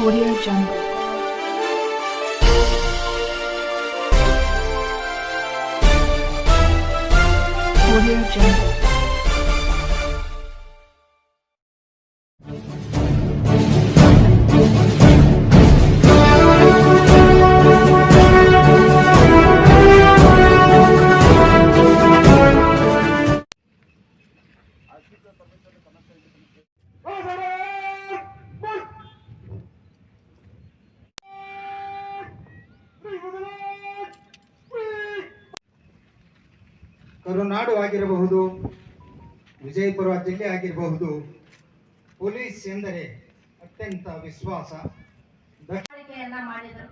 Audio Jungle. Audio Jungle. ಕರುನಾಡು ಆಗಿರಬಹುದು, ವಿಜಯಪುರ ಜಿಲ್ಲೆ ಆಗಿರಬಹುದು. ಪೊಲೀಸ್ ಎಂದರೆ ಅತ್ಯಂತ ವಿಶ್ವಾಸ. ಮಾಡಿದರು.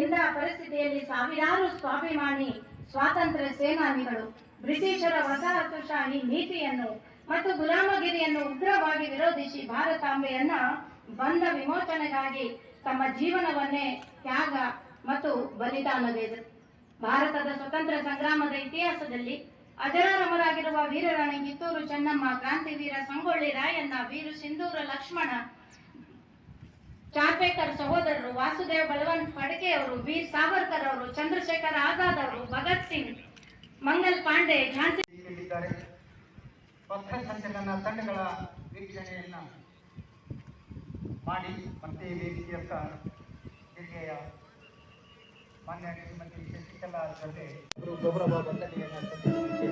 ಇಂತಹ ಪರಿಸ್ಥಿತಿಯಲ್ಲಿ ಸಾವಿರಾರು ಸ್ವಾಭಿಮಾನಿ, ಸ್ವಾತಂತ್ರ್ಯ ಸೇನಾನಿಗಳು, ಬ್ರಿಟಿಷರ ವಸಾಹತುಶಾಹಿ ನೀತಿಯನ್ನು ಮತ್ತು ಗುಲಾಮಗಿರಿಯನ್ನು ಉಗ್ರವಾಗಿ ವಿರೋಧಿಸಿ ಭಾರತಾಂಬೆಯನ್ನ ಬಂದ ವಿಮೋಚನೆಗಾಗಿ ತಮ್ಮ ಜೀವನವನ್ನೇ ತ್ಯಾಗ ಮತ್ತು ಬಲಿದಾನವೇದರು ಭಾರತದ ಸ್ವತಂತ್ರ ಸಂಗ್ರಾಮದ ಇತಿಹಾಸದಲ್ಲಿ ಅಜರಾಮರಾಗಿರುವ ವೀರರಾಣಿ ಕಿತ್ತೂರು ಚೆನ್ನಮ್ಮ ಕ್ರಾಂತಿವೀರ ಸಂಗೊಳ್ಳಿ ರಾಯಣ್ಣ ವೀರು ಸಿಂಧೂರ ಲಕ್ಷ್ಮಣ. ಚಾರ್ಪೇಕರ್ ಸಹೋದರರು ವಾಸುದೇವ್ ಬಲವಂತ್ ಫಡ್ಕೆ ಅವರು ವೀರ್ ಸಾವರ್ಕರ್ ಅವರು, ಚಂದ್ರಶೇಖರ್ ಆಜಾದ್ ಅವರು, ಭಗತ್ ಸಿಂಗ್, ಮಂಗಲ್ ಪಾಂಡೆ, ಝಾನ್ಸಿ ತಂಡಗಳ ವೀಕ್ಷಣೆಯನ್ನ ಮಾಡಿ ಮತ್ತೆ ವೇದಿಕೆಯತ್ತ ಜಿಲ್ಲೆಯ ಮಾನ್ಯ ಶ್ರೀಮತಿ ಶಶಿಕಲಾ ಜೊತೆ ಗೌರವ ವಂದನೆಯನ್ನು ಸಲ್ಲಿಸಲಿಕ್ಕೆ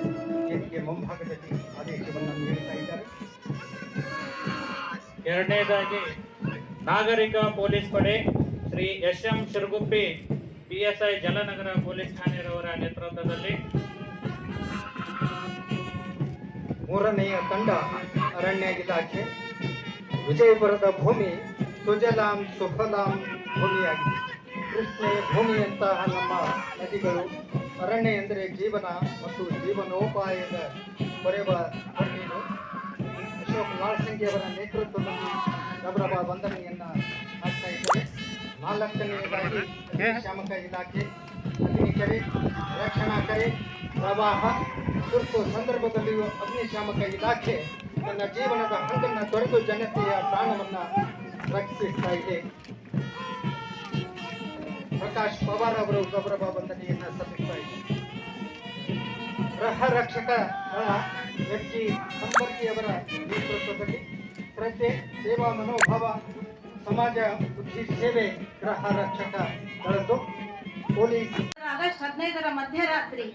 ವೇದಿಕೆ ಮುಂಭಾಗದಲ್ಲಿ ಆದೇಶವನ್ನು ನೀಡುತ್ತಾ ಇದ್ದಾರೆ. ಎರಡನೇದಾಗಿ ನಾಗರಿಕ ಪೊಲೀಸ್ ಪಡೆ Shri S M Shiraguppi PSI Jalanagar police ಠಾಣೆಯವರ ನೇತೃತ್ವದಲ್ಲಿ ಮೂರನೆಯ ತಂಡ ಅರಣ್ಯ ಇಲಾಖೆ ವಿಜಯಪುರದ ಭೂಮಿ ಸುಜಲಾಂ ಸುಫಲಾಂ ಭೂಮಿಯಾಗಿದೆ. ಕೃಷ್ಣೆ ಭೂಮಿಯಂತಹ ನಮ್ಮ ನದಿಗಳು. ಅರಣ್ಯ ಎಂದರೆ ಜೀವನ ಮತ್ತು ಜೀವನೋಪಾಯದ ಕೊರೆವ ನೀರು ಅಶೋಕ್ ಲಾಲ್ಸಿಂಗ್ ಅವರ ನೇತೃತ್ವದಲ್ಲಿ ಗೌರವ ವಂದನೆಯನ್ನ ಮಾಡ್ತಾ ಇದ್ದಾರೆ. ನಾಲ್ಕನೆಯದಾಗಿ ಶಾಮಕ ಇಲಾಖೆ, ಅಗ್ನಿಕೆರೆ, ರಕ್ಷಣಾ ಕರೆ, ಪ್ರವಾಹ, ತುರ್ತು ಸಂದರ್ಭದಲ್ಲಿಯೂ ಅಗ್ನಿಶಾಮಕ ಇಲಾಖೆ ತನ್ನ ಜೀವನದ ಹಂಗನ್ನು ತೊರೆದು ಜನತೆಯ ಪ್ರಾಣವನ್ನು ರಕ್ಷಿಸ್ತಾ ಇದೆ. ಪ್ರಕಾಶ್ ಪವಾರ್ ಅವರು ಗೌರವ ವಂದನೆಯನ್ನ ಸಲ್ಲಿಸ್ತಾ ಇದ್ದಾರೆ. ಗೃಹ ರಕ್ಷಕ ಎಂ ಜಿ ಸಂಪರ್ಕಿಯವರ ನೇತೃತ್ವದಲ್ಲಿ ಶ್ರದ್ಧೆ ಸೇವಾ, ಮನೋಭಾವ, ಸಮಾಜ, ಬುದ್ಧಿ, ಸೇವೆ ಗೃಹ ರಕ್ಷಕ ದಳದ್ದು ಪೊಲೀಸ್ ಆಗಸ್ಟ್ ಹದಿನೈದರ ಮಧ್ಯರಾತ್ರಿ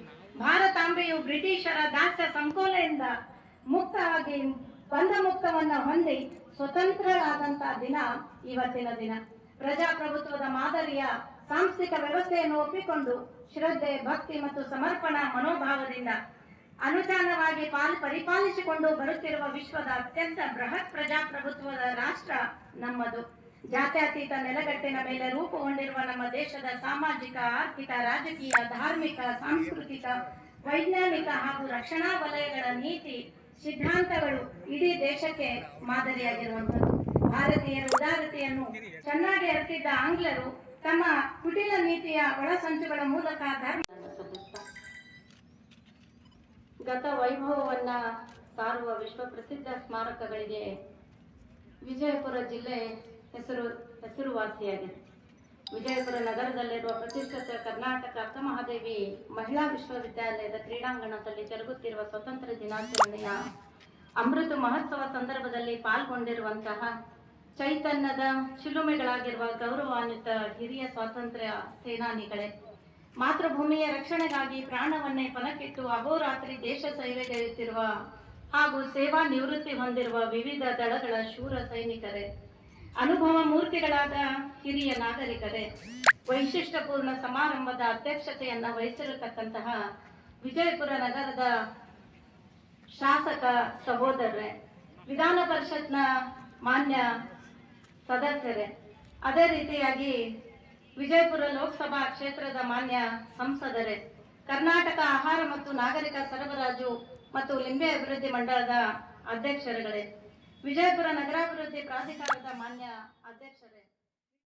ಭಾರತಾಂಬೆಯು ಬ್ರಿಟಿಷರ ದಾಸ್ಯ ಸಂಕೋಲೆಯಿಂದ ಮುಕ್ತವಾಗಿ ಬಂಧ ಮುಕ್ತವನ್ನ ಹೊಂದಿ ಸ್ವತಂತ್ರರಾದಂತಹ ದಿನ, ಇವತ್ತಿನ ದಿನ. ಪ್ರಜಾಪ್ರಭುತ್ವದ ಮಾದರಿಯ ಸಾಂಸ್ಥಿಕ ವ್ಯವಸ್ಥೆಯನ್ನು ಒಪ್ಪಿಕೊಂಡು ಶ್ರದ್ಧೆ, ಭಕ್ತಿ ಮತ್ತು ಸಮರ್ಪಣಾ ಮನೋಭಾವದಿಂದ ಅನುದಾನವಾಗಿ ಪಾಲ್ ಪರಿಪಾಲಿಸಿಕೊಂಡು ಬರುತ್ತಿರುವ ವಿಶ್ವದ ಅತ್ಯಂತ ಬೃಹತ್ ಪ್ರಜಾಪ್ರಭುತ್ವದ ರಾಷ್ಟ್ರ ನಮ್ಮದು. ಜಾತ್ಯತೀತ ನೆಲಗಟ್ಟಿನ ಮೇಲೆ ರೂಪುಗೊಂಡಿರುವ ನಮ್ಮ ದೇಶದ ಸಾಮಾಜಿಕ, ಆರ್ಥಿಕ, ರಾಜಕೀಯ, ಧಾರ್ಮಿಕ, ಸಾಂಸ್ಕೃತಿಕ, ವೈಜ್ಞಾನಿಕ ಹಾಗೂ ರಕ್ಷಣಾ ವಲಯಗಳ ನೀತಿ, ಸಿದ್ಧಾಂತಗಳು ಇಡೀ ದೇಶಕ್ಕೆ ಮಾದರಿಯಾಗಿರುವಂಥದ್ದು. ಭಾರತೀಯರ ಉದಾರತೆಯನ್ನು ಚೆನ್ನಾಗಿ ಅರಿತಿದ್ದ ಆಂಗ್ಲರು ತಮ್ಮ ಕುಟಿಲ ನೀತಿಯ ಒಳಸಂಚುಗಳ ಮೂಲಕ ಗತ ವೈಭವವನ್ನ ಸಾರುವ ವಿಶ್ವ ಪ್ರಸಿದ್ಧ ಸ್ಮಾರಕಗಳಿಗೆ ವಿಜಯಪುರ ಜಿಲ್ಲೆ ಹೆಸರು ಹೆಸರುವಾಸಿಯಾಗಿದೆ. ವಿಜಯಪುರ ನಗರದಲ್ಲಿರುವ ಪ್ರತಿಷ್ಠಿತ ಕರ್ನಾಟಕ ಅಕ್ಕಮಹಾದೇವಿ ಮಹಿಳಾ ವಿಶ್ವವಿದ್ಯಾಲಯದ ಕ್ರೀಡಾಂಗಣದಲ್ಲಿ ಜರುಗುತ್ತಿರುವ ಸ್ವತಂತ್ರ ದಿನಾಚರಣೆಯ ಅಮೃತ ಮಹೋತ್ಸವ ಸಂದರ್ಭದಲ್ಲಿ ಪಾಲ್ಗೊಂಡಿರುವಂತಹ ಚೈತನ್ಯದ ಶಿಲುಮೆಗಳಾಗಿರುವ ಗೌರವಾನ್ವಿತ ಹಿರಿಯ ಸ್ವಾತಂತ್ರ್ಯ ಸೇನಾನಿಗಳೇ, ಮಾತೃಭೂಮಿಯ ರಕ್ಷಣೆಗಾಗಿ ಪ್ರಾಣವನ್ನೇ ಪಣಕ್ಕಿಟ್ಟು ಅಹೋರಾತ್ರಿ ದೇಶ ಸೇವೆಗೈಯುತ್ತಿರುವ ಹಾಗೂ ಸೇವಾ ನಿವೃತ್ತಿ ಹೊಂದಿರುವ ವಿವಿಧ ದಳಗಳ ಶೂರ ಸೈನಿಕರೇ, ಅನುಭವ ಮೂರ್ತಿಗಳಾದ ಹಿರಿಯ ನಾಗರಿಕರೇ, ವೈಶಿಷ್ಟ್ಯಪೂರ್ಣ ಸಮಾರಂಭದ ಅಧ್ಯಕ್ಷತೆಯನ್ನ ವಹಿಸಿರತಕ್ಕಂತಹ ವಿಜಯಪುರ ನಗರದ ಶಾಸಕ ಸಹೋದರರೇ, ವಿಧಾನ ಪರಿಷತ್ನ ಮಾನ್ಯ ಸದಸ್ಯರೇ, ಅದೇ ರೀತಿಯಾಗಿ ವಿಜಯಪುರ ಲೋಕಸಭಾ ಕ್ಷೇತ್ರದ ಮಾನ್ಯ ಸಂಸದರೇ, ಕರ್ನಾಟಕ ಆಹಾರ ಮತ್ತು ನಾಗರಿಕ ಸರಬರಾಜು ಮತ್ತು ಲಿಂಬೆ ಅಭಿವೃದ್ಧಿ ಮಂಡಳದ ಅಧ್ಯಕ್ಷರುಗಳೇ, ವಿಜಯಪುರ ನಗರಾಭಿವೃದ್ಧಿ ಪ್ರಾಧಿಕಾರದ ಮಾನ್ಯ ಅಧ್ಯಕ್ಷರೇ.